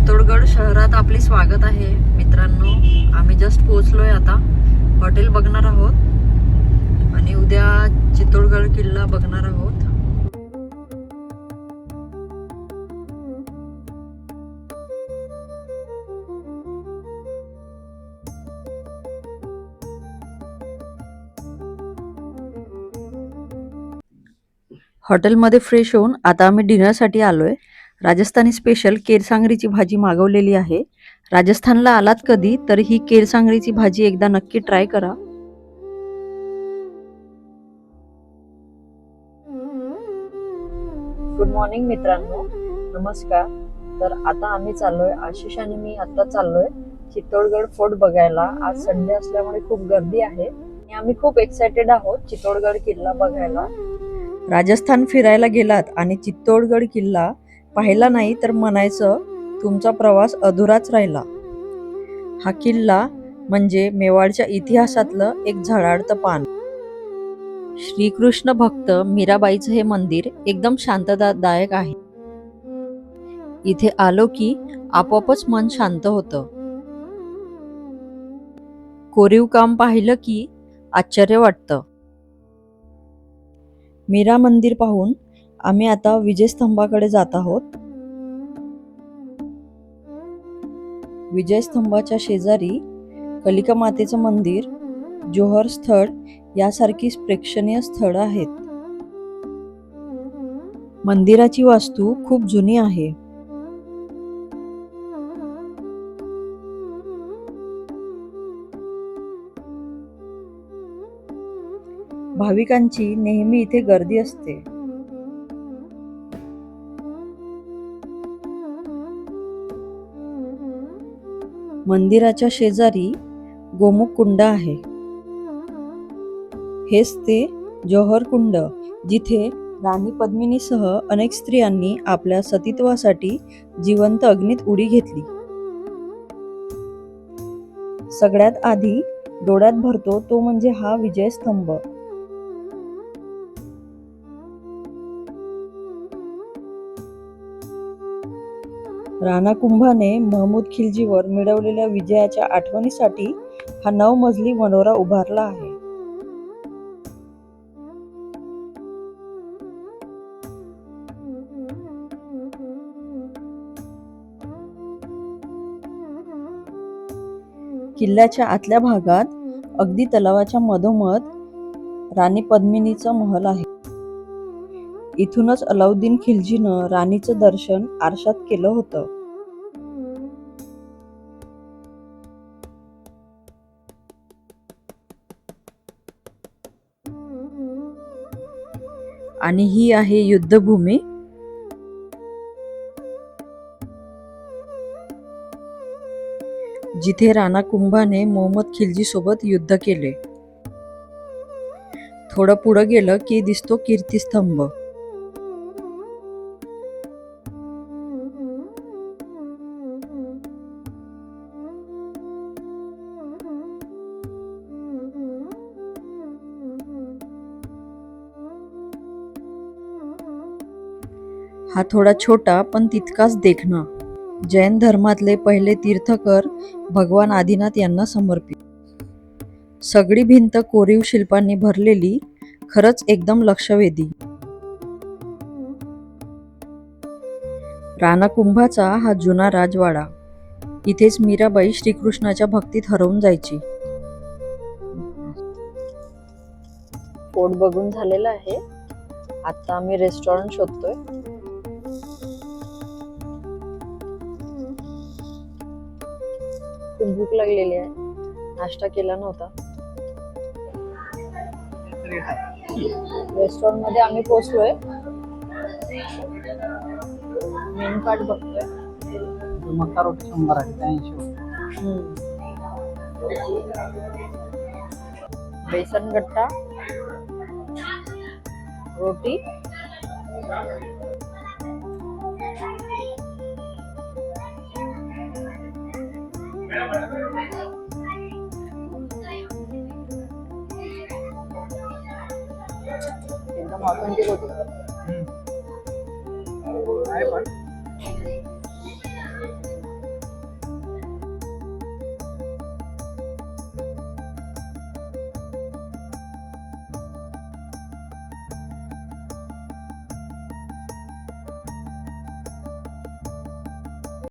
चित्तोडगड शहरात आपले स्वागत आहे. मित्रांनो आम्ही जस्ट पोहोचलोय आता. हॉटेल बघणार आहोत. आणि उद्या चित्तोडगड किल्ला बघणार आहोत. हॉटेलमध्ये फ्रेश होऊन आता आम्ही डिनरसाठी आलोय. राजस्थानी स्पेशल केरसांगरीची भाजी मागवलेली आहे. राजस्थानला आलात कधी तर ही केरसांगरीची भाजी एकदा नक्की ट्राय करा. गुड मॉर्निंग मित्रांनो. नमस्कार. तर आता आम्ही चाललोय आशिष आणि मी आता चाललोय चित्तोडगड फोर्ट बघायला. आज संडे असल्यामुळे खूप गर्दी आहे. आणि आम्ही खूप एक्सायटेड आहोत चित्तोडगड किल्ला बघायला. राजस्थान फिरायला गेलात आणि चित्तोडगड किल्ला पाहिला नाही तर म्हणायचं तुमचा प्रवास अधुराच राहिला. हा किल्ला म्हणजे मेवाडच्या इतिहासातलं एक झळाडतं पान. श्रीकृष्ण भक्त मीराबाईचं हे मंदिर एकदम शांततादायक आहे. इथे आलो की आपोआपच मन शांत होतं. कोरीव काम पाहिलं की आश्चर्य वाटतं. मीरा मंदिर पाहून आम्ही आता विजयस्तंभाकडे जात आहोत. विजयस्तंभाच्या शेजारी कलिका मातेचं मंदिर जोहर स्थळ यासारखी प्रेक्षणीय स्थळं आहेत. मंदिराची वास्तू खूप जुनी आहे. भाविकांची नेहमी इथे गर्दी असते. मंदिराच्या शेजारी गोमुख कुंड आहे. हेच ते जोहर कुंड जिथे राणी पद्मिनीसह अनेक स्त्रियांनी आपल्या सतीत्वासाठी जिवंत अग्नीत उडी घेतली. सगळ्यात आधी डोळ्यात भरतो तो म्हणजे हा विजयस्तंभ. राणा कुंभाने महमूद खिलजीवर मिळवलेल्या विजयाच्या आठवणीसाठी हा नऊ मजली मनोरा उभारला आहे. किल्ल्याच्या आतल्या भागात अगदी तलावाच्या मधोमध राणी पद्मिनीचा महल आहे. इथूनच अलाउद्दीन खिलजीनं राणीचं दर्शन आरशात केलं होतं. आणि ही आहे युद्धभूमी. जिथे राणा कुंभाने मोहम्मद खिलजी सोबत युद्ध केले. थोडं पुढं गेलं की दिसतो कीर्तिस्तंभ. हा थोडा छोटा पण तितकाच देखणा. जैन धर्मातले पहिले तीर्थकर भगवान आदिनाथ यांना समर्पित. सगळी भिंत कोरीव शिल्पांनी भरलेली खरंच एकदम लक्षवेधी. राणा कुंभाचा हा जुना राजवाडा. इथेच मीराबाई श्रीकृष्णाच्या भक्तीत हरवून जायची. पोट बघून झालेलं आहे. आता आम्ही रेस्टॉरंट शोधतोय. खूप भूक लागलेली आहे. नाश्ता केला नव्हता. रेस्टॉरंटमध्ये आम्ही पोहोचलोय. मेन कार्ड बघतोय. मक्का रोटी शंभर आहे ऐंशी. बेसन गट्टा रोटी त्यांचा मॉर्गन ते होते काय पण